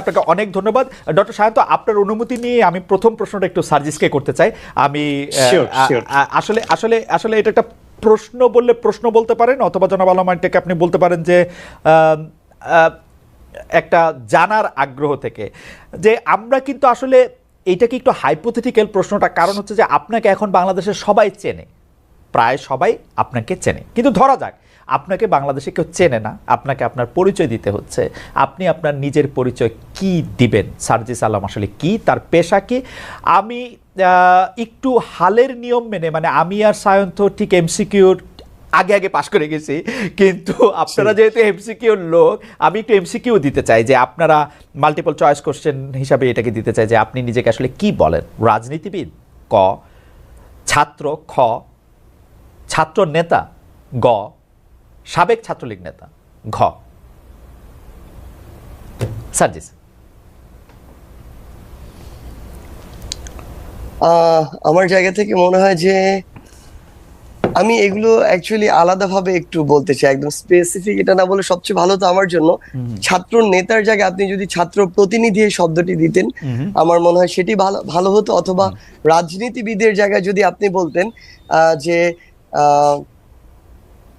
আপনাকে অনেক ধন্যবাদ। ডক্টর সায়ন্ত আপনার অনুমতি নিয়ে আমি প্রথম প্রশ্নটা একটু সার্জিসকে করতে চাই। আমি আসলে আসলে আসলে এটা একটা প্রশ্ন বললে প্রশ্ন বলতে পারেন অথবা জনাব আলমানটাকে আপনি বলতে পারেন যে একটা জানার আগ্রহ থেকে। যে আমরা কিন্তু আসলে এইটাকে একটু হাইপোথেটিক্যাল প্রশ্নটা কারণ হচ্ছে যে আপনাকে এখন বাংলাদেশের সবাই চেনে। প্রায় সবাই আপনাকে চেনে। কিন্তু ধরা যাক আপনাকে বাংলাদেশে কেউ চেনে না আপনাকে আপনার পরিচয় দিতে হচ্ছে। আপনি আপনার নিজের পরিচয় কি দিবেন? সার্জিস আলম আসলে কি? তার পেশা কি? আমি একটু হালের নিয়ম মেনে মানে আমি আর সায়ন্ত ঠিক এমসিকিউর আগে আগে পাশ করে গেছি কিন্তু আপনারা যেহেতু এমসিকিউর লোক আমি একটু এমসিকিউ দিতে চাই যে আপনারা মাল্টিপল চয়েস কোশ্চেন হিসাবে এটাকে দিতে চাই যে আপনি নিজেকে আসলে কি বলেন? রাজনীতিবিদ ক ছাত্র খ ছাত্র নেতা গ সাবেক ছাত্রলীগ নেতা ঘ। সার্জিস। আমার জায়গা থেকে মনে হয় যে আমি এগুলো অ্যাকচুয়ালি আলাদাভাবে একটু বলতে চাই একদম স্পেসিফিক এটা না বলে সবচেয়ে ভালো তো আমার জন্য। ছাত্র নেতার জায়গায় আপনি যদি ছাত্র প্রতিনিধি এই শব্দটি দিতেন আমার মনে হয় সেটি ভালো ভালো হতো। অথবা রাজনীতিবিদের জায়গায় যদি আপনি বলতেন আহ, যে আহ,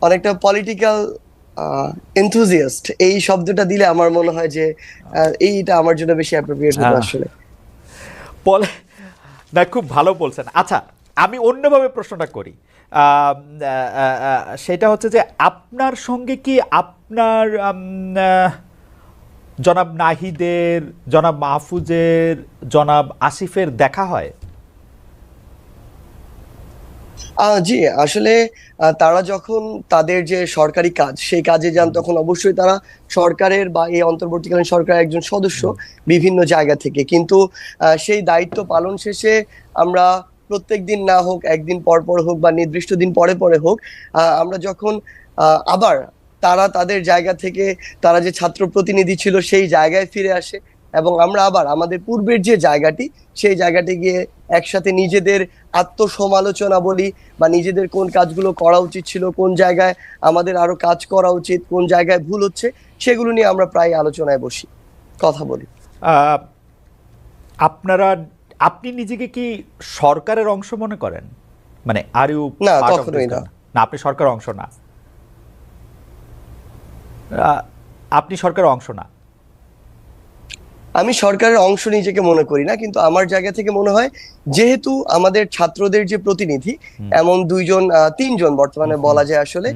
অনেকটা পলিটিক্যাল এনথুজিয়াস্ট এই শব্দটা দিলে আমার মনে হয় যে এইটা আমার জন্য বেশি অ্যাপ্রোপ্রিয়েট আহ। আসলে। বলে না খুব ভালো বলছেন। আচ্ছা আমি অন্যভাবে প্রশ্নটা করি। সেটা হচ্ছে যে আপনার সঙ্গে কি আপনার জনাব নাহিদের জনাব মাহফুজের জনাব আসিফের দেখা হয়? জি আসলে তারা যখন তাদের যে সরকারি কাজ সেই কাজে যান তখন অবশ্যই তারা সরকারের বা এই অন্তর্বর্তীকালীন সরকারের একজন সদস্য বিভিন্ন জায়গা থেকে। কিন্তু সেই দায়িত্ব পালন শেষে আমরা প্রত্যেক দিন না হোক একদিন পর পর হোক বা নির্দিষ্ট দিন পরে পরে হোক আমরা যখন আবার তারা তাদের জায়গা থেকে তারা যে ছাত্র প্রতিনিধি ছিল সেই জায়গায় ফিরে আসে। এবং আমরা আবার আমাদের পূর্বের যে জায়গাটি সেই জায়গাটি গিয়ে একসাথে নিজেদের আত্মসমালোচনা বলি বা নিজেদের কোন কাজগুলো করা উচিত ছিল কোন জায়গায় আমাদের আরও কাজ করা উচিত কোন জায়গায় ভুল হচ্ছে সেগুলো নিয়ে আমরা প্রায় আলোচনায় বসি কথা বলি। আহ, আপনারা আপনি নিজেকে কি সরকারের অংশ মনে করেন? মানে আর ইউ না, কখনোই না। না আপনি সরকার অংশ না। আপনি সরকার অংশ না। আমি সরকারের অংশ নিজেকে মনে করি না কিন্তু আমার জায়গা থেকে মনে হয় যেহেতু আমাদের ছাত্রদের যে প্রতিনিধি এমন দুইজন তিনজন বর্তমানে বলা যায় আসলে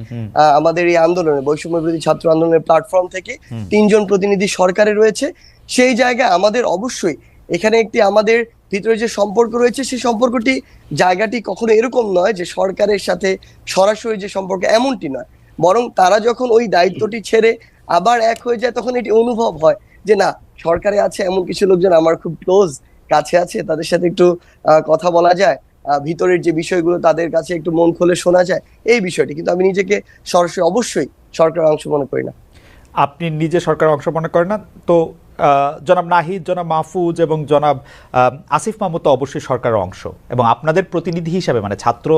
আমাদের এই আন্দোলনে বৈষম্য বিরোধী ছাত্র আন্দোলনের প্ল্যাটফর্ম থেকে তিনজন প্রতিনিধি সরকারে রয়েছে। সেই জায়গায় আমাদের অবশ্যই এখানে একটি আমাদের ভিতরে যে সম্পর্ক রয়েছে সেই সম্পর্কটি জায়গাটি কখনো এরকম নয় যে সরকারের সাথে সরাসরি যে সম্পর্ক এমনটি নয়। বরং তারা যখন ওই দায়িত্বটি ছেড়ে আবার এক হয়ে যায় তখন এটি অনুভব হয় যে না সরকারে আছে এমন কিছু লোকজন আমার খুব ক্লোজ কাছে আছে তাদের সাথে একটু কথা বলা যায়। ভিতরের যে বিষয়গুলো তাদের কাছে একটু মন খুলে শোনা যায় এই বিষয়টি। কিন্তু আমি নিজেকে সরাসরি অবশ্যই সরকারের অংশ মনে করি না। আপনি নিজে সরকার অংশ মনে করেন না? তো জনাব নাহিদ জনাব মাহফুজ এবং জনাব আসিফ মাহমুদ তো অবশ্যই সরকারের অংশ এবং আপনাদের প্রতিনিধি হিসাবে মানে ছাত্র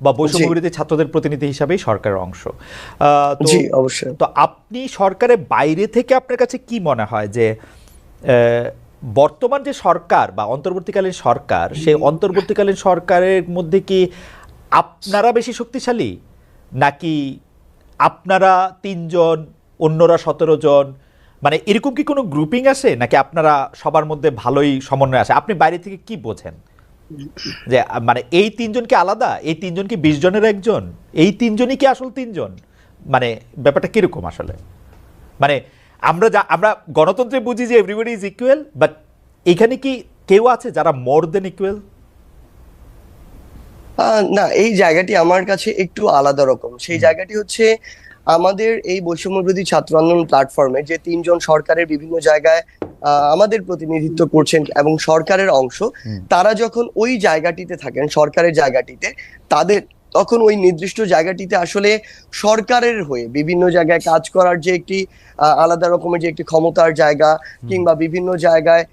বা বৈষম্য জি। বিরোধী ছাত্রদের প্রতিনিধি হিসাবেই সরকারের অংশ। আহ, তো জি অবশ্যই। তো আপনি সরকারের বাইরে থেকে আপনার কাছে কি মনে হয় যে বর্তমান যে সরকার বা অন্তর্বর্তীকালীন সরকার, সেই অন্তর্বর্তীকালীন সরকারের মধ্যে কি আপনারা বেশি শক্তিশালী? নাকি আপনারা তিনজন, অন্যরা সতেরো জন? মানে এরকম কি কোনো গ্রুপিং আছে? নাকি আপনারা সবার মধ্যে ভালোই সমন্বয় আছে? আপনি বাইরে থেকে কি বোঝেন? যে মানে এই তিনজন কি আলাদা? এই তিনজন কি বিশ জনের একজন? এই তিনজনই কি আসল তিনজন? মানে ব্যাপারটা কীরকম আসলে? মানে আমরা যা আমরা গণতন্ত্রে বুঝি যে এভরিবডি ইজ ইকুয়াল বাট এখানে কি কেউ আছে যারা মোর দেন ইকুয়াল না এই জায়গাটি আমার কাছে একটু আলাদা রকম। সেই জায়গাটি হচ্ছে আমাদের এই বৈষম্য বিরোধী ছাত্র আন্দোলন প্ল্যাটফর্মে যে তিনজন সরকারের বিভিন্ন জায়গায় আমাদের প্রতিনিধিত্ব করছেন এবং সরকারের অংশ তারা যখন ওই জায়গাটিতে থাকেন সরকারের জায়গাটিতে তাদের তখন ওই নির্দিষ্ট জায়গাটিতে আসলে সরকারের হয়ে বিভিন্ন জায়গায় কাজ করার যে একটি আলাদা রকমের যে একটি ক্ষমতার জায়গা কিংবা বিভিন্ন জায়গায়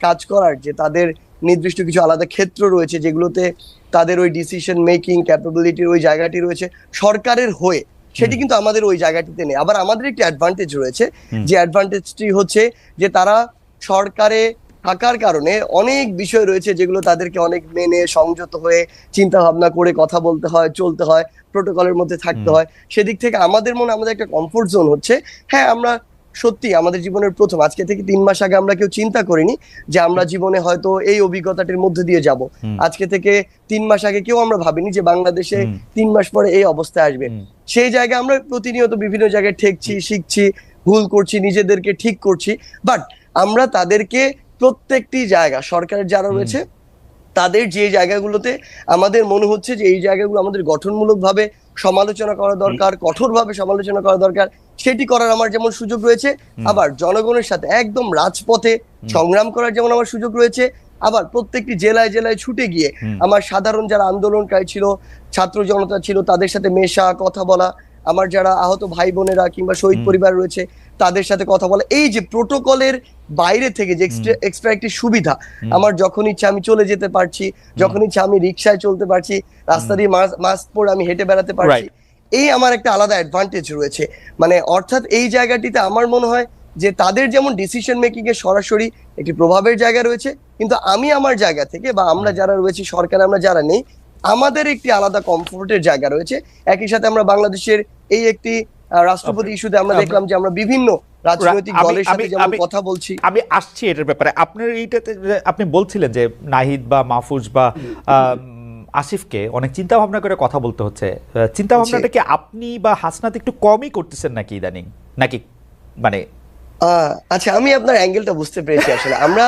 কাজ করার যে তাদের নির্দিষ্ট কিছু আলাদা ক্ষেত্র রয়েছে যেগুলোতে তাদের ওই ডিসিশন মেকিং ক্যাপাবিলিটির ওই জায়গাটি রয়েছে সরকারের হয়ে। সেটি কিন্তু আমাদের ওই জায়গাটিতে নেই। আবার আমাদের একটি অ্যাডভান্টেজ রয়েছে যে অ্যাডভান্টেজটি হচ্ছে যে তারা সরকারে থাকার কারণে অনেক বিষয় রয়েছে যেগুলো তাদেরকে অনেক মেনে সংযত হয়ে চিন্তা ভাবনা করে কথা বলতে হয় চলতে হয় প্রোটোকলের মধ্যে থাকতে হয়। সেদিক থেকে আমাদের মনে আমাদের একটা কমফোর্ট জোন হচ্ছে। হ্যাঁ আমরা সত্যি আমাদের জীবনের প্রথম আজকে থেকে তিন মাস আগে আমরা কেউ চিন্তা করিনি যে আমরা জীবনে হয়তো এই অভিজ্ঞতাটির মধ্যে দিয়ে যাব। আজকে থেকে তিন মাস আগে কেউ আমরা ভাবিনি যে বাংলাদেশে তিন মাস পরে এই অবস্থায় আসবে। সেই জায়গায় আমরা প্রতিনিয়ত বিভিন্ন জায়গায় ঠেকছি শিখছি ভুল করছি নিজেদেরকে ঠিক করছি। বাট আমরা তাদেরকে প্রত্যেকটি জায়গা সরকারের যারা রয়েছে তাদের যে জায়গাগুলোতে আমাদের মনে হচ্ছে যে এই জায়গাগুলো আমাদের গঠনমূলকভাবে সমালোচনা করা দরকার কঠোরভাবে সমালোচনা করা দরকার সেটি করার আমার যেমন সুযোগ রয়েছে আবার জনগণের সাথে একদম রাজপথে সংগ্রাম করার যেমন আমার সুযোগ রয়েছে আবার প্রত্যেকটি জেলায় জেলায় ছুটে গিয়ে আমার সাধারণ যারা আন্দোলনকারী ছিল ছাত্র জনতা ছিল তাদের সাথে মেশা কথা বলা আমার যারা আহত ভাই বোনেরা কিংবা শহীদ পরিবার রয়েছে তাদের সাথে কথা বলা। এই যে প্রোটোকলের বাইরে থেকে যে এক্সট্রা একটি সুবিধা আমার যখন ইচ্ছা আমি চলে যেতে পারছি যখন ইচ্ছা আমি রিক্সায় চলতে পারছি রাস্তা দিয়ে মাস্ক পরে আমি হেঁটে বেড়াতে পারছি। এই আমার একটা আলাদা অ্যাডভান্টেজ রয়েছে। মানে অর্থাৎ এই জায়গাটিতে আমার মনে হয় যে তাদের যেমন ডিসিশন মেকিং এর সরাসরি একটি প্রভাবের জায়গা রয়েছে কিন্তু আমি আমার জায়গা থেকে বা আমরা যারা রয়েছি সরকার আমরা যারা নেই আমাদের একটি আলাদা কমফোর্টের জায়গা রয়েছে। একই সাথে আমরা বাংলাদেশের এই একটি রাষ্ট্রপতি ইস্যুতে আমরা দেখলাম যে আমরা বিভিন্ন রাজনৈতিক আমি- দলের সাথে যেমন কথা বলছি। আমি আসছি এটার ব্যাপারে। আপনার এইটাতে আপনি বলছিলেন যে নাহিদ বা মাহফুজ বা আসিফকে অনেক চিন্তা ভাবনা করে কথা বলতে হচ্ছে। চিন্তা ভাবনাটা কি আপনি বা হাসনাত একটু কমই করতেছেন নাকি ইদানিং? নাকি মানে আচ্ছা আমি আপনার অ্যাঙ্গেলটা বুঝতে পেরেছি আসলে। আমরা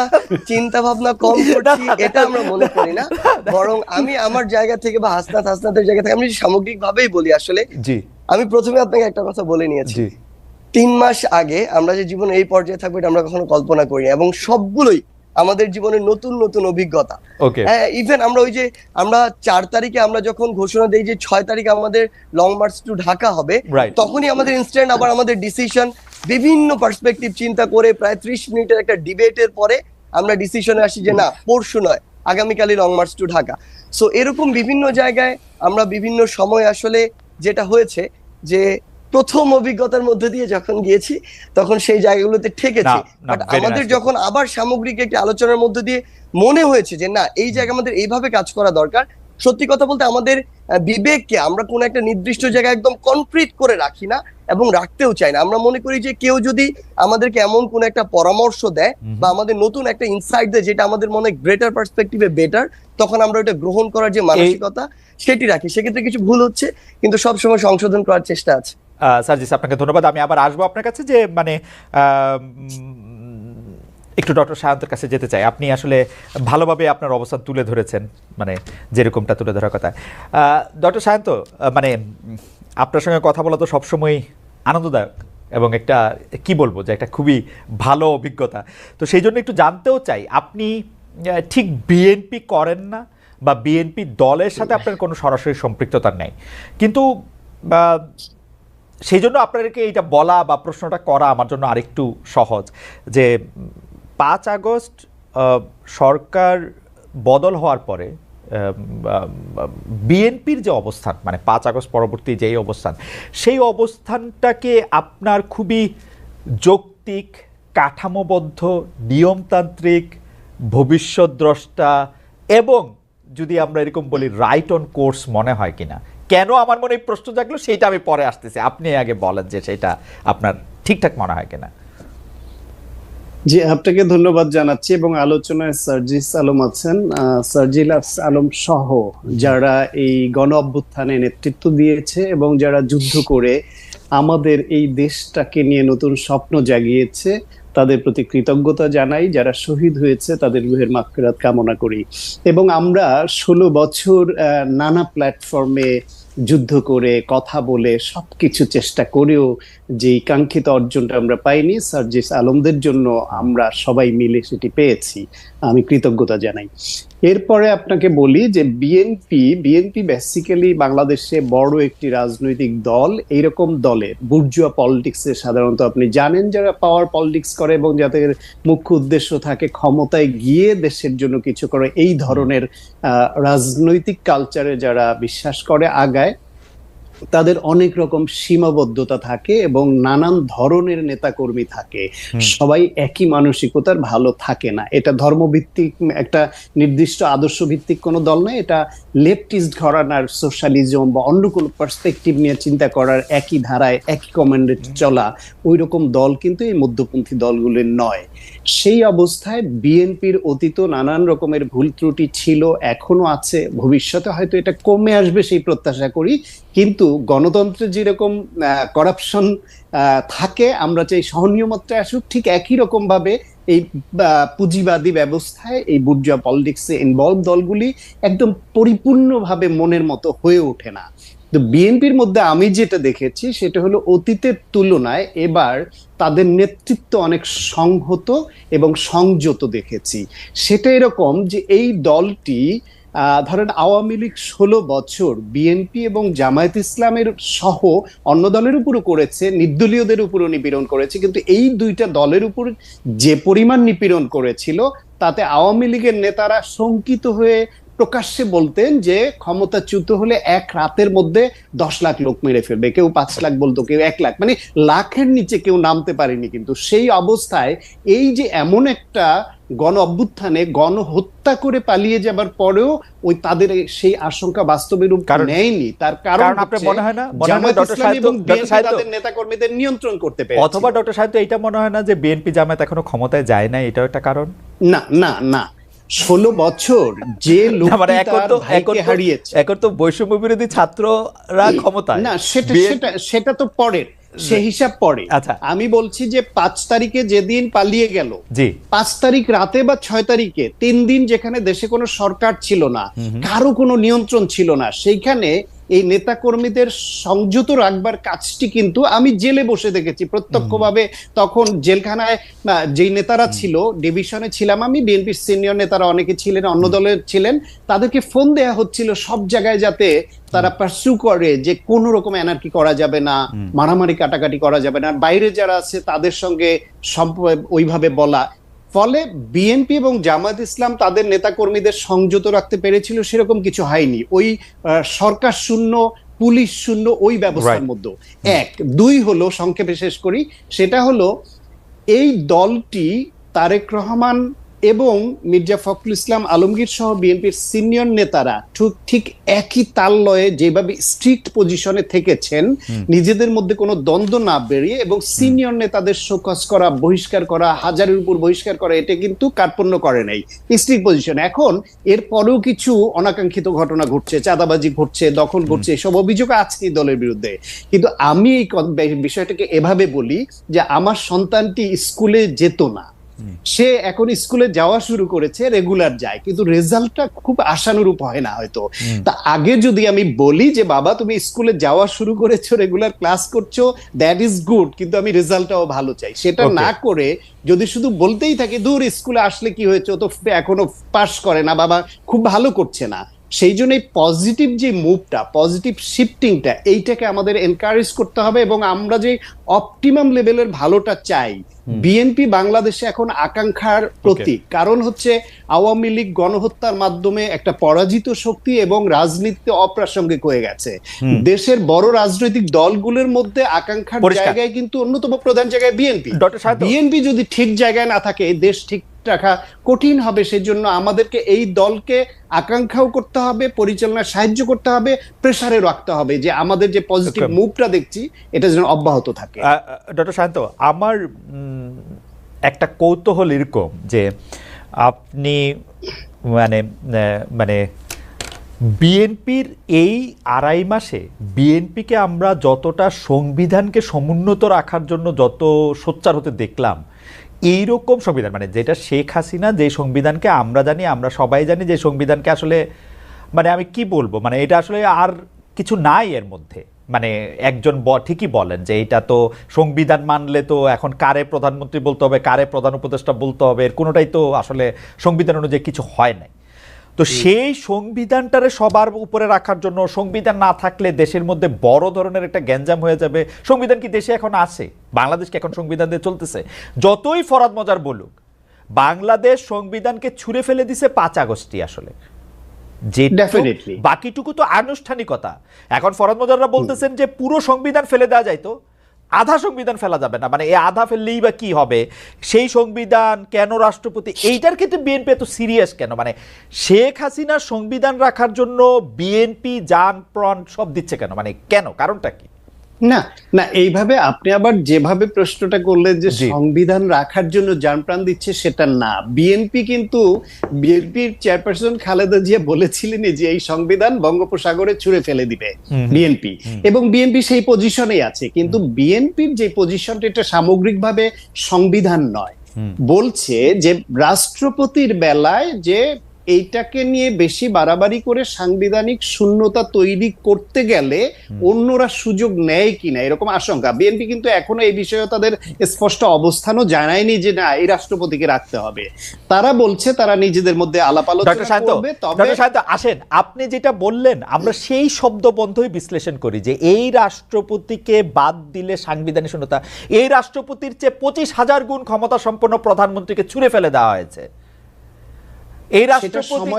চিন্তা ভাবনা কম করছি এটা আমরা মনে করি না। বরং আমি আমার জায়গা থেকে বা হাসনাত হাসনাতের জায়গা থেকে আমি সামগ্রিক ভাবেই বলি আসলে জি। আমি প্রথমে আপনাকে একটা কথা বলে নিয়েছি। তিন মাস আগে আমরা যে জীবনে এই পর্যায়ে থাকব এটা আমরা কখনো কল্পনা করিনি। এবং সবগুলোই আমাদের জীবনের নতুন নতুন অভিজ্ঞতা। হ্যাঁ ইভেন আমরা ওই যে আমরা চার তারিখে আমরা যখন ঘোষণা দিই যে ছয় তারিখে আমাদের লং মার্চ টু ঢাকা হবে তখনই আমাদের ইনস্ট্যান্ট আবার আমাদের ডিসিশন বিভিন্ন পার্সপেক্টিভ চিন্তা করে প্রায় ত্রিশ মিনিটের একটা ডিবেটের পরে আমরা ডিসিশনে আসি যে না পরশু নয় আগামীকালই long march to Dhaka. So এরকম বিভিন্ন জায়গায় আমরা বিভিন্ন সময় আসলে যেটা হয়েছে যে প্রথম অভিজ্ঞতার মধ্যে দিয়ে যখন গিয়েছি তখন সেই জায়গাগুলোতে ঠেকেছি। বাট আমাদের যখন আবার সামগ্রিক একটি আলোচনার মধ্যে দিয়ে মনে হয়েছে যে না এই জায়গা আমাদের এইভাবে কাজ করা দরকার সত্যি কথা বলতে আমাদের বিবেককে আমরা কোন একটা নির্দিষ্ট জায়গায় একদম কনক্রিট করে রাখি না। এবং রাখতেও চাই না। আমরা মনে করি যে কেউ যদি আমাদেরকে এমন কোন একটা পরামর্শ দেয় বা আমাদের নতুন একটা ইনসাইট দেয় যেটা আমাদের মনে গ্রেটার পার্সপেক্টিভে বেটার তখন আমরা ওটা গ্রহণ করার যে মানসিকতা সেটি রাখি। সেক্ষেত্রে কিছু ভুল হচ্ছে কিন্তু সবসময় সংশোধন করার চেষ্টা আছে। আপনাকে ধন্যবাদ। আমি আবার আসব আপনার কাছে যে মানে একটু ডক্টর সায়ন্তের কাছে যেতে চাই। আপনি আসলে ভালোভাবে আপনার অবস্থান তুলে ধরেছেন মানে যেরকমটা তুলে ধরার কথা। ডক্টর সায়ন্ত মানে আপনার সঙ্গে কথা বলা তো সবসময় আনন্দদায়ক এবং একটা, কি বলব যে একটা খুবই ভালো অভিজ্ঞতা। তো সেই জন্য একটু জানতেও চাই, আপনি ঠিক বিএনপি করেন না বা বিএনপি দলের সাথে আপনার কোনো সরাসরি সম্পৃক্ততা নেই। কিন্তু সেই জন্য আপনাদেরকে এইটা বলা বা প্রশ্নটা করা আমার জন্য আরেকটু সহজ যে, পাঁচ আগস্ট সরকার বদল হওয়ার পরে বিএনপির যে অবস্থান মানে পাঁচ আগস্ট পরবর্তী যেই অবস্থান, সেই অবস্থানটাকে আপনার খুবই যৌক্তিক, কাঠামোবদ্ধ, নিয়মতান্ত্রিক ভবিষ্যৎদ্রষ্টা এবং যদি আমরা এরকম বলি রাইট অন কোর্স মনে হয় কিনা। কেন আমার মনে এই প্রশ্ন জাগলো, সেইটা আমি পরে আসতেছি। আপনি আগে বলেন যে সেটা আপনার ঠিকঠাক মনে হয় কিনা। জি, আপনাকে ধন্যবাদ জানাচ্ছি এবং আলোচনায় সার্জিস আলম আছেন। সার্জিল আলম সহ যারা এই গণ অভ্যুত্থানে নেতৃত্ব দিয়েছে এবং যারা যুদ্ধ করে আমাদের এই দেশটাকে নিয়ে নতুন স্বপ্ন জাগিয়েছে, তাদের প্রতি কৃতজ্ঞতা জানাই। যারা শহীদ হয়েছে, তাদের রুহের মাগফিরাত কামনা করি। এবং আমরা ষোলো বছর নানা প্ল্যাটফর্মে যুদ্ধ করে, কথা বলে সব কিছু চেষ্টা করেও যে কাঙ্ক্ষিত অর্জনটা আমরা পাইনি, সার্জিস আলমদের জন্য আমরা সবাই মিলে সেটি পেয়েছি। আমি কৃতজ্ঞতা জানাই। এরপরে আপনাকে বলি যে বিএনপি বিএনপি বেসিক্যালি বাংলাদেশে বড় একটি রাজনৈতিক দল, এইরকম দলে, বুর্জুয়া পলিটিক্সে সাধারণত আপনি জানেন যারা পাওয়ার পলিটিক্স করে এবং যাদের মুখ্য উদ্দেশ্য থাকে ক্ষমতায় গিয়ে দেশের জন্য কিছু করে, এই ধরনের রাজনৈতিক কালচারে যারা বিশ্বাস করে, আগায় তাদের অনেক রকম সীমাবদ্ধতা থাকে এবং নানান ধরনের নেতাকর্মী থাকে। সবাই একই মানসিকতার ভালো থাকে না। এটা ধর্মভিত্তিক একটা নির্দিষ্ট আদর্শ ভিত্তিক কোনো দল নয় এটা লেফটিস্ট ঘরানার সোশ্যালিজম বা অন্য কোনো পার্সপেক্টিভ নিয়ে চিন্তা করার একই ধারায় একই কমান্ডে চলা ওই রকম দল কিন্তু এই মধ্যপন্থী দলগুলির নয়। সেই অবস্থায় বিএনপির অতীত নানান রকমের ভুল ত্রুটি ছিল এখনও আছে, ভবিষ্যতে হয়তো এটা কমে আসবে সেই প্রত্যাশা করি, কিন্তু গণতন্ত্রে যেরকম করাপশন থাকে, আমরা চাই সহনীয় মাত্রায় আসুক, ঠিক একই রকম ভাবে এই পুঁজিবাদী ব্যবস্থায় এই বুর্জা পলিটিক্সে ইনভলভ দলগুলি একদম পরিপূর্ণভাবে মনের মতো হয়ে ওঠে না। তো বিএনপির মধ্যে আমি যেটা দেখেছি সেটা হলো অতীতের তুলনায় এবার তাদের নেতৃত্ব অনেক সংহত এবং সংযত দেখেছি। সেটা এরকম যে এই দলটি ধরেন আওয়ামী লীগ ষোলো বছর বিএনপি এবং জামায়াত ইসলামের সহ অন্য দলের উপরও করেছে, নির্দলীয়দের উপরও নিপীড়ন করেছে, কিন্তু এই দুইটা দলের উপর যে পরিমাণ নিপীড়ন করেছিল, তাতে আওয়ামী লীগের নেতারা শঙ্কিত হয়ে প্রকাশ্যে বলতেন যে ক্ষমতাচ্যুত হলে এক রাতের মধ্যে দশ লাখ লোক মেরে ফেলবে কেউ পাঁচ লাখ বলতো কেউ এক লাখ। মানে লাখের নিচে কেউ নামতে পারেনি কিন্তু সেই অবস্থায় এই যে এমন একটা গণ অভ্যুত্থানে গণহত্যা করে পালিয়ে যাবার পরেও ওই তাদের সেই আশঙ্কা বাস্তবে রূপ নেয়নি। তার কারণ মনে হয় না? তাদের নেতাকর্মীদের নিয়ন্ত্রণ করতে পেরেছে। অথবা ডক্টর সাহেব এটা মনে হয় না যে বিএনপি জামায়াত এখনও ক্ষমতায় যায় না এটাও একটা কারণ? না না না। ষোলো বছর যে মানে লোকটি তার ভাইকে হারিয়েছে। এখন তো বৈষম্য বিরোধী ছাত্ররা ক্ষমতা না সেটা সেটা সেটা তো পরের। সে হিসাব পরে। আচ্ছা। আমি বলছি যে পাঁচ তারিখে যেদিন পালিয়ে গেল জি। পাঁচ তারিখ রাতে বা ছয় তারিখে তিন দিন যেখানে দেশে কোনো সরকার ছিল না কারও কোনো নিয়ন্ত্রণ ছিল না সেইখানে এই নেতা কর্মীদের সংযত রাখবার কাজটি কিন্তু আমি জেলে বসে দেখেছি। প্রত্যক্ষভাবে তখন জেলখানায় যেই নেতারা ছিল ডিভিশনে ছিলাম আমি বিএনপির সিনিয়র নেতারা অনেকে ছিলেন অন্য দলের ছিলেন তাদেরকে ফোন দেয়া হচ্ছিল সব জায়গায় যাতে তারা পার্সু করে যে কোন রকম এনার্কি করা যাবে না মারামারি কাটাকাটি করা যাবে না। বাইরে যারা আছে তাদের সঙ্গে সম্প- ওইভাবে বলা। ফলে বিএনপি এবং জামাত ইসলাম তাদের নেতাকর্মীদের সংযত রাখতে পেরেছিল সেরকম কিছু হয়নি। ওই সরকার শূন্য পুলিশ শূন্য ওই ব্যবস্থার মধ্যে। এক। দুই হলো সংক্ষেপে শেষ করি সেটা হলো এই দলটি তারেক রহমান এবং মির্জা ফখরুল ইসলাম আলমগীর সহ বিএনপির সিনিয়র নেতারা ঠিক ঠিক একই তাল্লয়ে যেভাবে স্ট্রিক্ট পজিশনে থেকেছেন নিজেদের মধ্যে কোনো দ্বন্দ্ব না বেরিয়ে এবং সিনিয়র নেতাদের শোকস করা বহিষ্কার করা হাজারের উপর বহিষ্কার করা এটা কিন্তু কার্পণ্য করে নাই স্ট্রিক্ট পজিশন। এখন এর পরেও কিছু অনাকাঙ্ক্ষিত ঘটনা ঘটছে চাঁদাবাজি ঘটছে দখল ঘটছে এসব অভিযোগ আছে এই দলের বিরুদ্ধে। কিন্তু আমি এই বিষয়টাকে এভাবে বলি যে আমার সন্তানটি স্কুলে যেত না। সে এখন স্কুলে যাওয়া শুরু করেছে রেগুলার যায় কিন্তু রেজাল্টটা খুব আশানুরূপ হয় না হয়তো। তা আগে যদি আমি বলি যে বাবা তুমি স্কুলে যাওয়া শুরু করেছ রেগুলার ক্লাস করছ দ্যাট ইজ গুড কিন্তু আমি রেজাল্টটাও ভালো চাই। সেটা না করে যদি শুধু বলতেই থাকে দূর স্কুলে আসলে কি হয়েছে? তো এখনও পাস করে না বাবা খুব ভালো করছে না। সেই জন্য এই পজিটিভ যে মুভটা পজিটিভ শিফটিংটা এইটাকে আমাদের এনকারেজ করতে হবে এবং আমরা যে অপটিমাম লেভেলের ভালোটা চাই বিএনপি বাংলাদেশে এখন আকাঙ্ক্ষার প্রতীক। কারণ হচ্ছে আওয়ামী লীগ গণহত্যার মাধ্যমে একটা পরাজিত শক্তি এবং রাজনীতিতে অপ্রাসঙ্গিক হয়ে গেছে। দেশের বড় রাজনৈতিক দলগুলোর মধ্যে আকাঙ্ক্ষার জায়গায় কিন্তু অন্যতম প্রধান জায়গায় বিএনপি বিএনপি যদি ঠিক জায়গায় না থাকে দেশ ঠিক রাখা কঠিন হবে সেজন্য আমাদেরকে এই দলকে আকাঙ্ক্ষাও করতে হবে পরিচালনা সাহায্য করতে হবে প্রেসারে রাখতে হবে যে আমাদের যে পজিটিভ. মুভটা দেখছি এটা যেন অব্যাহত থাকে ডক্টর শান্ত আমার একটা কৌতূহল এরকম যে আপনি মানে মানে বিএনপির এই আড়াই মাসে বিএনপিকে আমরা যতটা সংবিধানকে সমুন্নত রাখার জন্য যত সোচ্চার হতে দেখলাম এইরকম সংবিধান মানে যেটা শেখ হাসিনা যে সংবিধানকে আমরা জানি, আমরা সবাই জানি যে সংবিধানকে আসলে মানে আমি কি বলব মানে এটা আসলে আর কিছু নাই এর মধ্যে। মানে একজন ঠিকই বলেন যে এটা তো সংবিধান মানলে তো এখন কারে প্রধানমন্ত্রী বলতে হবে, কারে প্রধান উপদেষ্টা বলতে হবে, এর কোনোটাই তো আসলে সংবিধান অনুযায়ী কিছু হয় নাই। তো সেই সংবিধানটারে সবার উপরে রাখার জন্য সংবিধান না থাকলে দেশের মধ্যে বড় ধরনের একটা গ্যাঞ্জাম হয়ে যাবে। সংবিধান কি দেশে এখন আছে? বাংলাদেশকে এখন সংবিধান দিয়ে চলতেছে? যতই ফরাদ মজার বলুক বাংলাদেশ সংবিধানকে ছুঁড়ে ফেলে দিছে পাঁচ আগস্টই আসলে. বাকিটুকু তো আনুষ্ঠানিকতা। এখন ফরাদ মোজাররা বলতেছেন যে পুরো সংবিধান ফেলে দেওয়া যায় তো? আধা সংবিধান ফেলা যাবে না। মানে এই আধা ফেললেই বা কি হবে? সেই সংবিধান কেন রাষ্ট্রপতি? এইটার ক্ষেত্রে বিএনপি এত সিরিয়াস কেন? মানে শেখ হাসিনার সংবিধান রাখার জন্য বিএনপি যান প্রাণ সব দিচ্ছে কেন? মানে কেন? কারণটা কি? না না এইভাবে আপনি আবার যেভাবে প্রশ্নটা করলেন যে সংবিধান রাখার জন্য প্রাণ দিচ্ছে সেটা না। বিএনপি কিন্তু বিএনপির চেয়ারপারসন খালেদা জিয়া বলেছিলেন যে এই সংবিধান বঙ্গোপসাগরে ছুঁড়ে ফেলে দিবে বিএনপি। এবং বিএনপি সেই পজিশনে আছে কিন্তু বিএনপির যে পজিশনটা এটা সামগ্রিকভাবে সংবিধান নয়। বলছে যে রাষ্ট্রপতির বেলায় যে এইটাকে নিয়ে বেশি বাড়াবাড়ি করে সাংবিধানিক শূন্যতা তৈরি করতে গেলে অন্যরা সুযোগ নেয় কিনা এরকম আশঙ্কা। বিএনপি কিন্তু এখনও এই বিষয়ে তাদের স্পষ্ট অবস্থানও জানায়নি যে না এই রাষ্ট্রপতিকে রাখতে হবে। তারা বলছে তারা নিজেদের মধ্যে আলাপ আলোচনা করবে তবে আসেন। আপনি যেটা বললেন আমরা সেই শব্দ বন্ধই বিশ্লেষণ করি যে এই রাষ্ট্রপতিকে বাদ দিলে সাংবিধানিক শূন্যতা এই রাষ্ট্রপতির চেয়ে পঁচিশ হাজার গুণ ক্ষমতা সম্পন্ন প্রধানমন্ত্রীকে ছুঁড়ে ফেলে দেওয়া হয়েছে। এই রাষ্ট্রপতি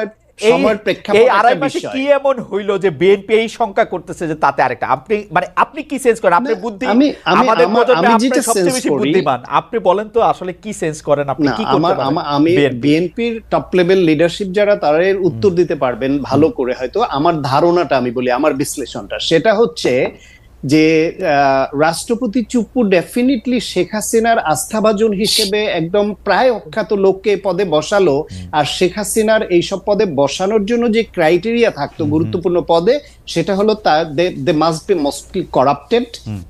আড়াই মাসে কি এমন হইল যে বিএনপি এই শঙ্কা করতেছে যে তাতে আরেকটা? আপনি মানে আপনি কি সেন্স করেন? আপনি বুদ্ধি আমি- আমি- আমাদের প্রজন্মে সবচেয়ে বেশি বুদ্ধিমান। আপনি বলেন তো আসলে কি সেন্স করেন? আপনি কি করতে আমার পারেন আমি বিএনপির টপ লেভেল লিডারশিপ যারা তারা এর উত্তর দিতে পারবেন ভালো করে হয়তো। আমার ধারণাটা আমি বলি আমার বিশ্লেষণটা। সেটা হচ্ছে যে রাষ্ট্রপতি চুপ্পু ডেফিনেটলি শেখ হাসিনার আস্থাভাজন হিসেবে একদম প্রায় অখ্যাত লোককে পদে বসালো। আর শেখ হাসিনার এইসব পদে বসানোর জন্য যে ক্রাইটেরিয়া থাকতো গুরুত্বপূর্ণ পদে সেটা হলো they must be mostly corrupted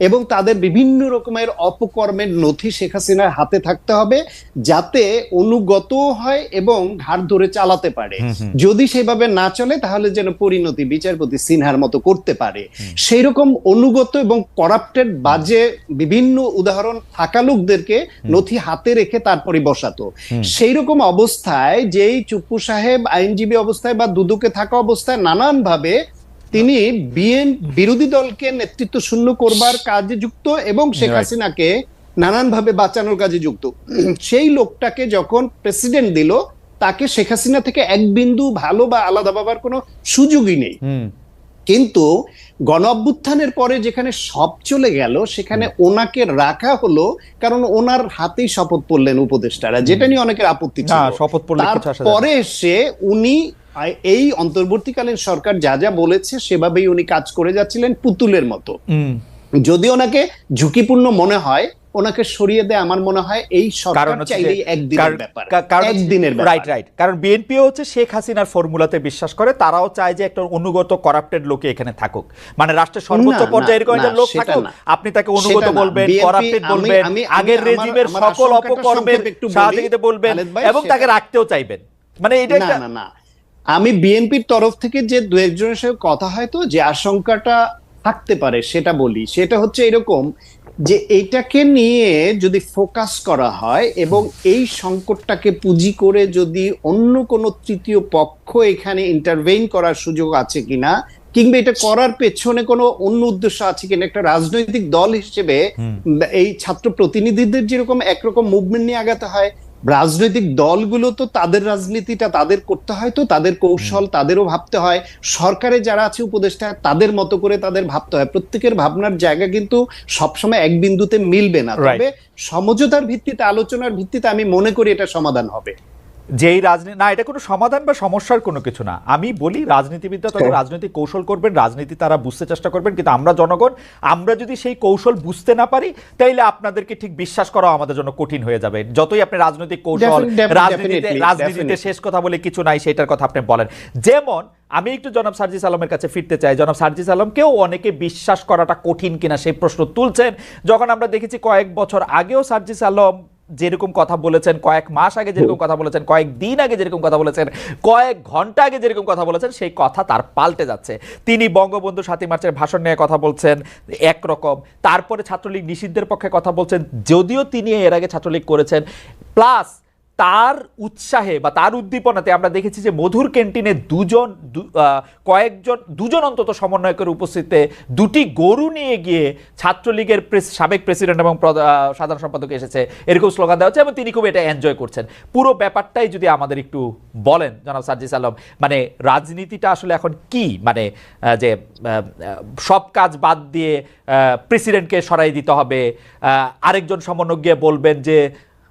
এবং তাদের বিভিন্ন রকমের অপকর্মের নথি শেখ হাসিনার হাতে থাকতে হবে যাতে অনুগত হয় এবং ঘাড় ধরে চালাতে পারে। যদি সেভাবে না চলে তাহলে যেন পরিণতি বিচারপতি সিনহার মতো করতে পারে। সেই রকম অনুগত এবং করাপ্টেড বাজে বিভিন্ন উদাহরণ থাকা লোকদেরকে নথি হাতে রেখে তারপরে বসাতো। সেই রকম অবস্থায় যেই চুপ্পু সাহেব আইনজীবী অবস্থায় বা দুদুকে থাকা অবস্থায় নানান ভাবে তিনি বিএন বিরোধী দলকে নেতৃত্ব শূন্য করবার কাজে যুক্ত এবং শেখ. হাসিনাকে নানানভাবে বাঁচানোর কাজে যুক্ত। সেই লোকটাকে যখন প্রেসিডেন্ট দিল তাকে শেখ হাসিনা থেকে এক বিন্দু ভালো বা আলাদা ভাবার কোনো সুযোগই নেই। কিন্তু গণ অভ্যুত্থানের পরে যেখানে সব চলে গেল সেখানে ওনাকে রাখা হলো কারণ ওনার হাতেই শপথ পড়লেন উপদেষ্টারা যেটা নিয়ে অনেকের আপত্তি ছিল। শপথ। তারপরে এসে উনি এই অন্তর্বর্তীকালীন সরকার যা যা বলেছে সেভাবেই উনি কাজ করে যাচ্ছিলেন পুতুলের মতো। যদি ওনাকে ঝুঁকিপূর্ণ মনে হয় ওনাকে সরিয়ে দেয় আমার মনে হয় এই সরকার চাইলেই একদিনের ব্যাপার একদিনের ব্যাপার। রাইট রাইট কারণ বিএনপিও হচ্ছে শেখ হাসিনার ফর্মুলাতে বিশ্বাস করে তারাও চায় যে একটা অনুগত করাপ্টেড লোকে এখানে থাকুক। মানে রাষ্ট্রের সর্বোচ্চ না, না, পর্যায়ে এরকম একটা লোক থাকুক আপনি তাকে অনুগত বলবেন করাপ্টেড বলবেন আগের রেজিমের সকল অপকর্মের একটু বলি, বলবেন এবং তাকে রাখতেও চাইবেন। মানে এটা না না না। আমি বিএনপির তরফ থেকে যে দু একজনের সাথে কথা হয় তো যে আশঙ্কাটা থাকতে পারে সেটা বলি। সেটা হচ্ছে এরকম যে এইটাকে নিয়ে যদি ফোকাস করা হয় এবং এই সংকটটাকে পুঁজি করে যদি অন্য কোনো তৃতীয় পক্ষ এখানে ইন্টারভেইন করার সুযোগ আছে কিনা কিংবা এটা করার পেছনে কোনো অন্য উদ্দেশ্য আছে কিনা একটা রাজনৈতিক দল হিসেবে এই ছাত্র প্রতিনিধিদের যেরকম একরকম মুভমেন্ট নিয়ে আগাতে হয় রাজনৈতিক দলগুলো তো তাদের রাজনীতিটা তাদের করতে হয় তো তাদের কৌশল তাদেরও ভাবতে হয়। সরকারে যারা আছে উপদেষ্টা তাদের মতো করে তাদের ভাবতে হয়। প্রত্যেকের ভাবনার জায়গা কিন্তু সবসময় এক বিন্দুতে মিলবে না. তবে সমঝোতার ভিত্তিতে আলোচনার ভিত্তিতে আমি মনে করি এটা সমাধান হবে। যেই রাজনীতি না এটা কোনো সমাধান বা সমস্যার কোনো কিছু না। আমি বলি রাজনীতিবিদরা তাদের রাজনৈতিক কৌশল করবেন রাজনীতি তারা বুঝতে চেষ্টা করবেন কিন্তু আমরা জনগণ আমরা যদি সেই কৌশল বুঝতে না পারি তাইলে আপনাদেরকে ঠিক বিশ্বাস করা আমাদের জন্য কঠিন হয়ে যাবে। যতই আপনি রাজনৈতিক কৌশল রাজনীতিতে রাজনীতিতে শেষ কথা বলে কিছু নাই সেটার কথা আপনি বলেন। যেমন আমি একটু জনাব সার্জিস আলমের কাছে ফিরতে চাই। জনাব সার্জিস আলমকেও অনেকে বিশ্বাস করাটা কঠিন কিনা সেই প্রশ্ন তুলছেন। যখন আমরা দেখেছি কয়েক বছর আগেও সার্জিস আলম যেরকম কথা বলেছেন, কয়েক মাস আগে যেরকম কথা বলেছেন, কয়েক দিন আগে যেরকম কথা বলেছেন, কয়েক ঘণ্টা আগে যেরকম কথা বলেছেন, সেই কথা তার পাল্টে যাচ্ছে। তিনি বঙ্গবন্ধু সাতই মার্চের ভাষণ নিয়ে কথা বলছেন, একরকম। তারপরে ছাত্রলীগ নিষিদ্ধের পক্ষে কথা বলছেন, যদিও তিনি এর আগে ছাত্রলীগ করেছেন। প্লাস তার উৎসাহে বা তার উদ্দীপনাতে আমরা দেখেছি যে মধুর ক্যান্টিনে দুজন কয়েকজন, দুজন অন্তত সমন্বয়কের উপস্থিতিতে দুটি গরু নিয়ে গিয়ে ছাত্রলীগের সাবেক প্রেসিডেন্ট এবং সাধারণ সম্পাদক এসেছে, এরকম স্লোগান দেওয়া হচ্ছে এবং তিনি খুব এটা এনজয় করছেন। পুরো ব্যাপারটাই যদি আমাদের একটু বলেন, জনাব সার্জিস আলম মানে রাজনীতিটা আসলে এখন কি? মানে যে সব কাজ বাদ দিয়ে প্রেসিডেন্টকে সরাই দিতে হবে আরেকজন সমন্বয় গিয়ে বলবেন যে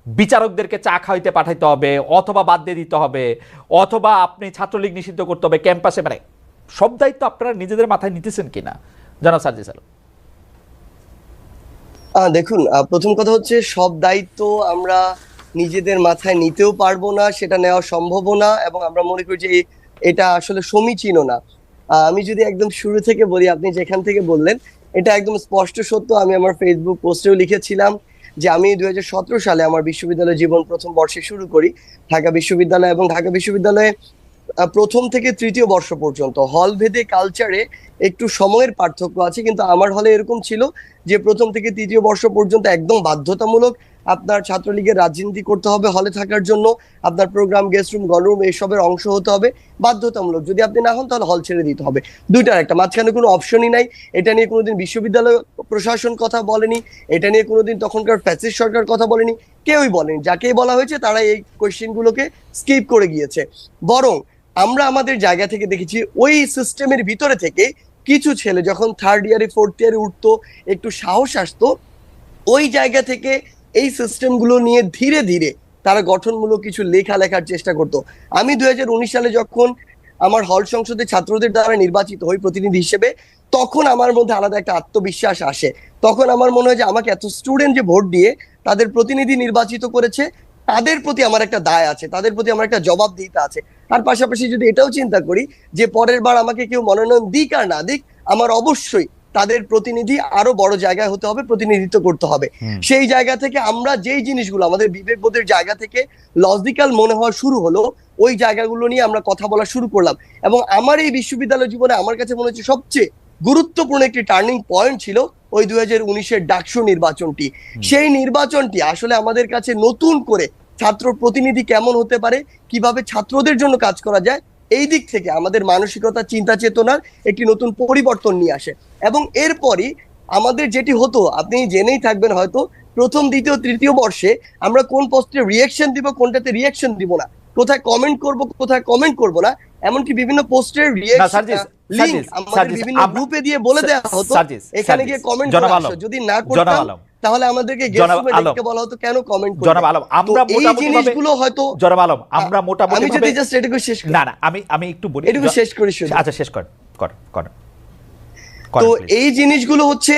বিচারকদেরকে চা খাইতে পাঠাইতে হবে অথবা বাদ দিয়ে দিতে হবে অথবা আপনি ছাত্রলীগ নিষিদ্ধ করতে হবে ক্যাম্পাসে মানে সব দায়িত্ব আপনারা নিজেদের মাথায় নিতেছেন কিনা? জনাব আলম আহ, দেখুন প্রথম কথা হচ্ছে সব দায়িত্ব আমরা নিজেদের মাথায় নিতেও পারব না সেটা নেওয়া সম্ভবও না এবং আমরা মনে করি যে এটা আসলে সমীচীনও না। আমি যদি একদম শুরু থেকে বলি আপনি যেখান থেকে বললেন এটা একদম স্পষ্ট সত্য আমি আমার ফেসবুক পোস্টেও লিখেছিলাম। যে আমি দু হাজার সতেরো সালে আমার বিশ্ববিদ্যালয় জীবন প্রথম বর্ষে শুরু করি, ঢাকা বিশ্ববিদ্যালয় এবং ঢাকা বিশ্ববিদ্যালয়ে প্রথম থেকে তৃতীয় বর্ষ পর্যন্ত। হল ভেদে কালচারে একটু সময়ের পার্থক্য আছে, কিন্তু আমার হলে এরকম ছিল যে প্রথম থেকে তৃতীয় বর্ষ পর্যন্ত একদম বাধ্যতামূলক আপনার ছাত্রলীগের রাজনীতি করতে হবে হলে থাকার জন্য আপনার প্রোগ্রাম গেস্ট রুম গণরুম এইসবের অংশ হতে হবে, বাধ্যতামূলক। যদি আপনি না হন, তাহলে হল ছেড়ে দিতে হবে। দুইটার একটা, মাঝখানে কোনো অপশনই নাই। এটা নিয়ে কোনোদিন বিশ্ববিদ্যালয় প্রশাসন কথা বলেনি, এটা নিয়ে কোনোদিন তখনকার ফ্যাসিস্ট সরকার কথা বলেনি, কেউই বলেনি। যাকেই বলা হয়েছে তারা এই কোয়েশ্চেন গুলোকে স্কিপ করে গিয়েছে। বরং, আমরা আমাদের জায়গা থেকে দেখেছি, ওই সিস্টেমের ভিতরে থেকে কিছু ছেলে যখন থার্ড ইয়ারে ফোর্থ ইয়ারে উঠতো, একটু সাহস আসতো, ওই জায়গা থেকে এই সিস্টেমগুলো নিয়ে ধীরে ধীরে তারা গঠনমূলক কিছু লেখা লেখার চেষ্টা করতো। আমি দুই হাজার উনিশ সালে যখন আমার হল সংসদে ছাত্রদের দ্বারা নির্বাচিত হই প্রতিনিধি হিসেবে, তখন আমার মধ্যে আলাদা একটা আত্মবিশ্বাস আসে। তখন আমার মনে হয় যে আমাকে এত স্টুডেন্ট যে ভোট দিয়ে তাদের প্রতিনিধি নির্বাচিত করেছে, তাদের প্রতি আমার একটা দায় আছে, তাদের প্রতি আমার একটা জবাবদিহিতা আছে। আর পাশাপাশি যদি এটাও চিন্তা করি যে পরের বার আমাকে কেউ মনোনয়ন দিক আর না দিক, আমার অবশ্যই তাদের প্রতিনিধি আরও বড় জায়গায় হতে হবে প্রতিনিধিত্ব করতে হবে। সেই জায়গা থেকে আমরা যেই জিনিসগুলো আমাদের বিবেকবোধের জায়গা থেকে লজিক্যাল মনে হওয়া শুরু হলো ওই জায়গাগুলো নিয়ে আমরা কথা বলা শুরু করলাম। এবং আমার এই বিশ্ববিদ্যালয় জীবনে আমার কাছে মনে হচ্ছে সবচেয়ে গুরুত্বপূর্ণ একটি টার্নিং পয়েন্ট ছিল ওই দুই হাজার উনিশের ডাকসু নির্বাচনটি। সেই নির্বাচনটি আসলে আমাদের কাছে নতুন করে ছাত্র প্রতিনিধি কেমন হতে পারে কীভাবে ছাত্রদের জন্য কাজ করা যায় এই দিক থেকে আমাদের মানসিকতা চিন্তা চেতনার একটি নতুন পরিবর্তন নিয়ে আসে। এবং এরপরই আমাদের যেটি হতো আপনি জেনেই থাকবেন হয়তো প্রথম দ্বিতীয় তৃতীয় বর্ষে আমরা কোন পোস্টে রিয়েকশন দিব কোনটাতে রিয়েকশন দিব না। কোথায় কমেন্ট করব কোথায় কমেন্ট করব না এমনকি বিভিন্ন পোস্টের না, সার্জিস, লিংক আমাদের বিভিন্ন গ্রুপে দিয়ে বলে দেওয়া হতো এখানে গিয়ে কমেন্ট করে আসো। যদি না করতাম তাহলে আমাদেরকে গেস্ট জনাব রুমে আলম, ডেকে বলা হতো কেন কমেন্ট জনাব আলম আমরা মোটামুটি জিনিসগুলো হয়তো জনাব আলম আমরা মোটামুটি আমি যদি জাস্ট এটুকু শেষ করি। না না আমি আমি একটু বলি। এটুকু শেষ করি শুধু। আচ্ছা শেষ কর কর কর। তো এই জিনিসগুলো হচ্ছে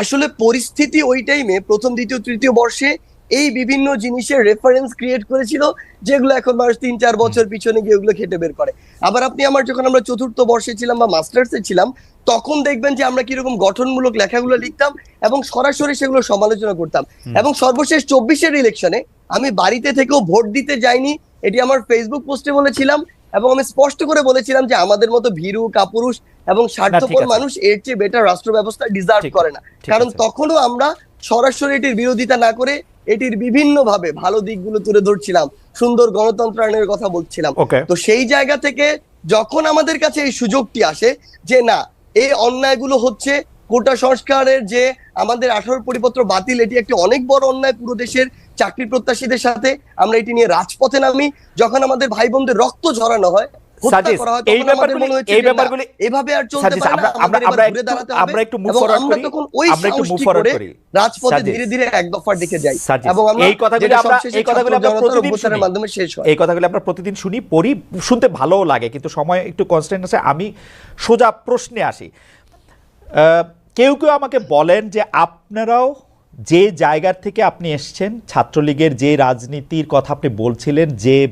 আসলে পরিস্থিতি ওই টাইমে প্রথম দ্বিতীয় তৃতীয় বর্ষে এই বিভিন্ন জিনিসের রেফারেন্স ক্রিয়েট করেছিল যেগুলো এখন মানুষ তিন চার বছর পিছনে গিয়ে ওগুলো খেটে বের করে। আবার আপনি আমার যখন আমরা চতুর্থ বর্ষে ছিলাম বা মাস্টার্সে ছিলাম তখন দেখবেন যে আমরা কীরকম গঠনমূলক লেখাগুলো লিখতাম এবং সরাসরি সেগুলো সমালোচনা করতাম। এবং সর্বশেষ চব্বিশের ইলেকশনে আমি বাড়িতে থেকেও ভোট দিতে যাইনি এটি আমার ফেসবুক পোস্টে বলেছিলাম এবং আমি স্পষ্ট করে বলেছিলাম যে আমাদের মতো ভীরু কাপুরুষ এবং স্বার্থপর মানুষ এর চেয়ে বেটার রাষ্ট্র ব্যবস্থা ডিজার্ভ করে না। কারণ তখনও আমরা সরাসরি এটির বিরোধিতা না করে এটির বিভিন্ন ভাবে ভালো দিকগুলো তুলে ধরছিলাম সুন্দর গণতন্ত্র আইনের কথা বলছিলাম। তো সেই জায়গা থেকে যখন আমাদের কাছে এই সুযোগটি আসে যে না এই অন্যায়গুলো হচ্ছে কোটা সংস্কারের যে আমাদের আঠারো পরিপত্র বাতিল এটি একটি অনেক বড় অন্যায় পুরো দেশের চাকরি প্রত্যাশীদের সাথে আমরা এটি নিয়ে রাজপথে নামি। যখন আমাদের ভাই বোনদের রক্ত ঝরানো হয় সাজিস, এই ব্যাপারগুলি- এই ব্যাপারগুলি- এভাবে আর চলতে পারে না আমরা আমরা আমরা একটু দাঁড়াতে হবে। আমরা একটু মুভ ফরওয়ার্ড করি। আমরা একটু মুভ ফরওয়ার্ড করি রাজপথে ধীরে ধীরে এক দফার দিকে যাই। এবং আমরা এই কথাগুলি আমরা এই কথাগুলি আমরা প্রতিদিন শুনি। মাধ্যমে শেষ হয়। এই কথাগুলো আমরা প্রতিদিন শুনি পড়ি শুনতে ভালোও লাগে কিন্তু সময় একটু কনস্ট্যান্ট আছে আমি সোজা প্রশ্নে আসি। আহ, কেউ কেউ আমাকে বলেন যে আপনারাও যে জায়গার থেকে আপনি এসছেন ছাত্রলীগের যে রাজনীতির কথা আপনি বলছিলেন যে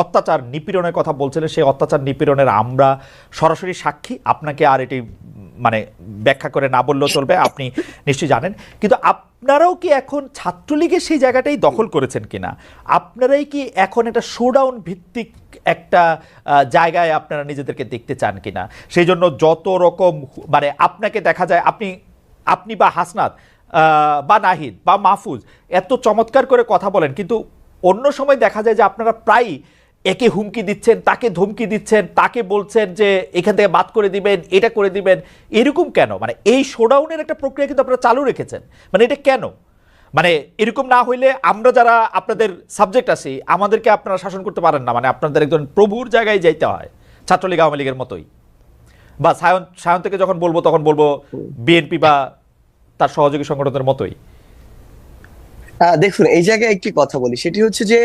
অত্যাচার নিপীড়নের কথা বলছিলেন সেই অত্যাচার নিপীড়নের আমরা সরাসরি সাক্ষী। আপনাকে আর এটি মানে ব্যাখ্যা করে না বললেও চলবে, আপনি নিশ্চয়ই জানেন। কিন্তু আপনারাও কি এখন ছাত্রলীগের সেই জায়গাটাই দখল করেছেন কিনা? আপনারাই কি এখন একটা শোডাউন ভিত্তিক একটা জায়গায় আপনারা নিজেদেরকে দেখতে চান কিনা? সেই জন্য যত রকম মানে আপনাকে দেখা যায়, আপনি আপনি বা হাসনাত বা নাহিদ, বা মাহফুজ, এত চমৎকার করে কথা বলেন, কিন্তু অন্য সময় দেখা যায় যে আপনারা প্রায় একে হুমকি দিচ্ছেন, তাকে ধমকি দিচ্ছেন, তাকে বলছেন যে এখান থেকে বাদ করে দিবেন, এটা করে দিবেন। এরকম কেন? মানে এই শোডাউনের একটা প্রক্রিয়া কিন্তু আপনারা চালু রেখেছেন। মানে এটা কেন? মানে এরকম না হইলে আমরা যারা আপনাদের সাবজেক্ট আছি, আমাদেরকে আপনারা শাসন করতে পারেন না। মানে আপনাদের একজন প্রভুর জায়গায় যাইতে হয়, ছাত্রলীগ, আওয়ামী লীগের মতোই। বা সায়ন সায়ন থেকে যখন বলব, তখন বলব বিএনপি বা তার সহযোগী সংগঠনের মতোই। দেখুন, এই জায়গায় একটি কথা বলি। সেটি হচ্ছে যে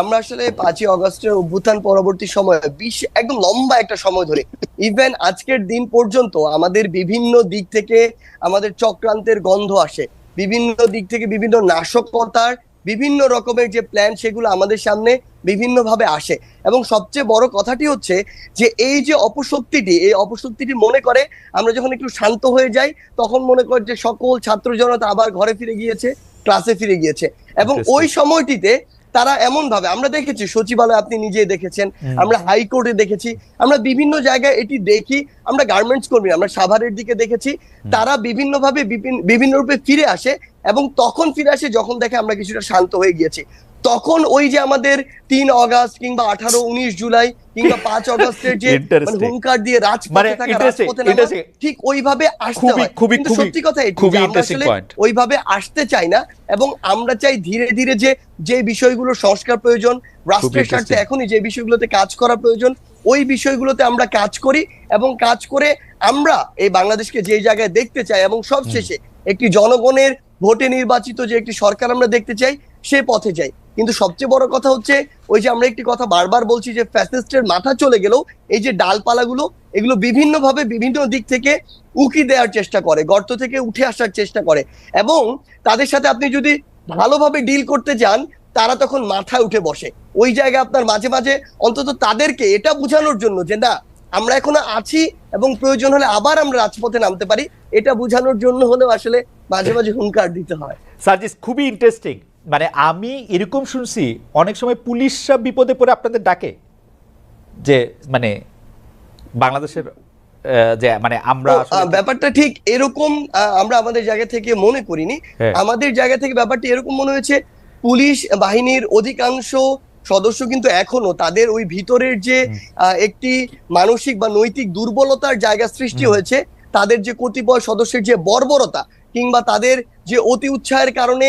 আমরা আসলে পাঁচই অগস্টের অভ্যুত্থান পরবর্তী সময়ে বিশ একদম লম্বা একটা সময় ধরে ইভেন আজকের দিন পর্যন্ত আমাদের বিভিন্ন দিক থেকে আমাদের চক্রান্তের গন্ধ আসে বিভিন্ন দিক থেকে বিভিন্ন নাশকতার বিভিন্ন রকমের যে প্ল্যান সেগুলো আমাদের সামনে বিভিন্ন ভাবে আসে। এবং সবচেয়ে বড় কথাটি হচ্ছে যে এই যে অপশক্তিটি এই অপশক্তিটি মনে করে আমরা যখন একটু শান্ত হয়ে যাই তখন মনে করে যে সকল ছাত্র জনতা আবার ঘরে ফিরে গিয়েছে ক্লাসে ফিরে গিয়েছে। এবং ওই সময়টিতে তারা এমন ভাবে আমরা দেখেছি সচিবালয় আপনি নিজে দেখেছেন। আমরা হাইকোর্টে দেখেছি আমরা বিভিন্ন জায়গায় এটি দেখি আমরা গার্মেন্টস কর্মী আমরা সাভারের দিকে দেখেছি তারা বিভিন্ন ভাবে বিভিন্ন রূপে ফিরে আসে এবং তখন ফিরে আসে যখন দেখে আমরা কিছুটা শান্ত হয়ে গিয়েছি তখন ওই যে আমাদের তিন অগাস্ট কিংবা আঠারো উনিশ জুলাই কিংবা পাঁচ অগস্টের যে. মানে হুঙ্কার দিয়ে মানে রাজপথে থাকা রাজপথে ঠিক ওইভাবে আসতে খুবই- হয়। সত্যি কথা খুবই ওইভাবে আসতে চাই না এবং আমরা চাই ধীরে ধীরে যে যে বিষয়গুলো সংস্কার প্রয়োজন রাষ্ট্রের স্বার্থে এখনই যে বিষয়গুলোতে কাজ করা প্রয়োজন ওই বিষয়গুলোতে আমরা কাজ করি এবং কাজ করে আমরা এই বাংলাদেশকে যে জায়গায় দেখতে চাই এবং সবশেষে একটি জনগণের ভোটে নির্বাচিত যে একটি সরকার আমরা দেখতে চাই সে পথে যাই। কিন্তু সবচেয়ে বড় কথা হচ্ছে, ওই যে আমরা একটি কথা বারবার বলছি যে ফ্যাসিস্টের মাথা চলে গেলেও এই যে ডালপালাগুলো, এগুলো বিভিন্নভাবে বিভিন্ন দিক থেকে উকি দেওয়ার চেষ্টা করে, গর্ত থেকে উঠে আসার চেষ্টা করে এবং তাদের সাথে আপনি যদি ভালোভাবে ডিল করতে যান, তারা তখন মাথায় উঠে বসে। ওই জায়গায় আপনার মাঝে মাঝে অন্তত তাদেরকে এটা বোঝানোর জন্য যে না, আমরা এখনও আছি এবং প্রয়োজন হলে আবার আমরা রাজপথে নামতে পারি, এটা বোঝানোর জন্য হলেও আসলে মাঝে মাঝে হুঙ্কার দিতে হয়। সার্জিস, খুবই ইন্টারেস্টিং মানে আমি এরকম শুনছি অনেক সময় পুলিশরা বিপদে পড়ে আপনাদের ডাকে যে মানে বাংলাদেশের যে মানে আমরা ব্যাপারটা ঠিক এরকম আমরা আমাদের জায়গা থেকে মনে করিনি। হ্যাঁ। আমাদের জায়গা থেকে ব্যাপারটি এরকম মনে হয়েছে পুলিশ বাহিনীর অধিকাংশ সদস্য কিন্তু এখনও তাদের ওই ভিতরের যে একটি মানসিক বা নৈতিক দুর্বলতার জায়গা সৃষ্টি হয়েছে তাদের যে কতিপয় সদস্যের যে বর্বরতা কিংবা তাদের যে অতি উৎসাহের কারণে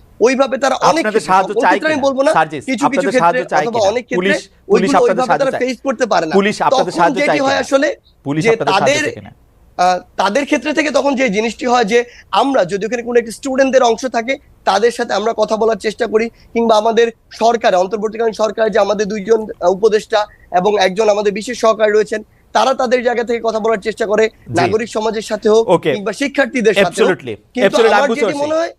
ওইভাবে তারা অনেক সাহায্য চাই আমি বলব না কিছু কিছু সাহায্য ক্ষেত্রে চাই অথবা অনেক ক্ষেত্রে পুলিশ- পুলিশ আপনাদের সাহায্য তারা ফেস করতে পারে না। পুলিশ আপনাদের সাহায্য চাই হয় আসলে পুলিশ আপনাদের সাহায্য তাদের ক্ষেত্রে থেকে তখন যে জিনিসটি হয় যে আমরা যদি ওখানে কোনো একটি স্টুডেন্টদের অংশ থাকে তাদের সাথে আমরা কথা বলার চেষ্টা করি কিংবা আমাদের সরকারে অন্তর্বর্তীকালীন সরকারে যে আমাদের দুইজন উপদেষ্টা এবং একজন আমাদের বিশেষ সহকারী রয়েছেন তারা তাদের জায়গা থেকে কথা বলার চেষ্টা করে নাগরিক সমাজের সাথে হোক. কিংবা শিক্ষার্থীদের সাথে হোক। কিন্তু আমার যেটি মনে হয়